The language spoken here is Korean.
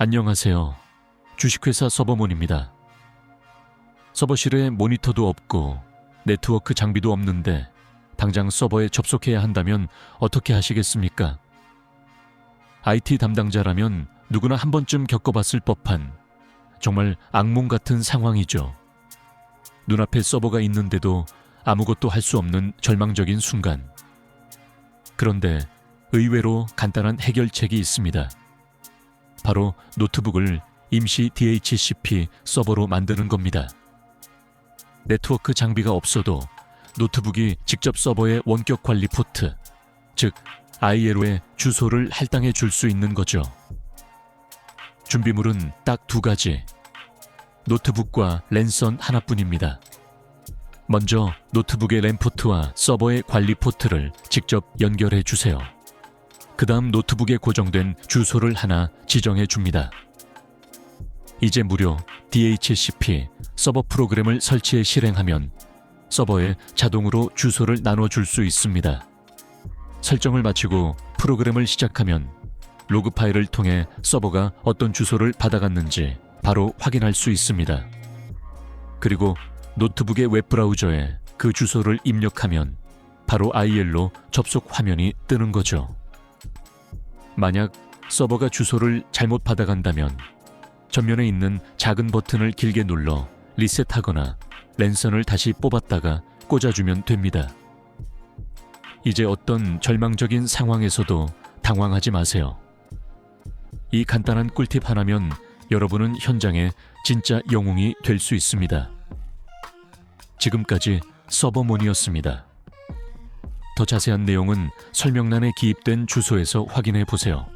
안녕하세요. 주식회사 서버몬입니다. 서버실에 모니터도 없고 네트워크 장비도 없는데 당장 서버에 접속해야 한다면 어떻게 하시겠습니까? IT 담당자라면 누구나 한 번쯤 겪어봤을 법한 정말 악몽 같은 상황이죠. 눈앞에 서버가 있는데도 아무것도 할 수 없는 절망적인 순간. 그런데 의외로 간단한 해결책이 있습니다. 바로 노트북을 임시 DHCP 서버로 만드는 겁니다. 네트워크 장비가 없어도 노트북이 직접 서버의 원격 관리 포트, 즉 ILO의 주소를 할당해 줄 수 있는 거죠. 준비물은 딱 두 가지. 노트북과 랜선 하나뿐입니다. 먼저 노트북의 랜 포트와 서버의 관리 포트를 직접 연결해 주세요. 그 다음 노트북에 고정된 주소를 하나 지정해 줍니다. 이제 무료 DHCP 서버 프로그램을 설치해 실행하면 서버에 자동으로 주소를 나눠줄 수 있습니다. 설정을 마치고 프로그램을 시작하면 로그 파일을 통해 서버가 어떤 주소를 받아갔는지 바로 확인할 수 있습니다. 그리고 노트북의 웹브라우저에 그 주소를 입력하면 바로 IL로 접속 화면이 뜨는 거죠. 만약 서버가 주소를 잘못 받아간다면 전면에 있는 작은 버튼을 길게 눌러 리셋하거나 랜선을 다시 뽑았다가 꽂아주면 됩니다. 이제 어떤 절망적인 상황에서도 당황하지 마세요. 이 간단한 꿀팁 하나면 여러분은 현장에 진짜 영웅이 될 수 있습니다. 지금까지 서버몬이었습니다. 더 자세한 내용은 설명란에 기입된 주소에서 확인해 보세요.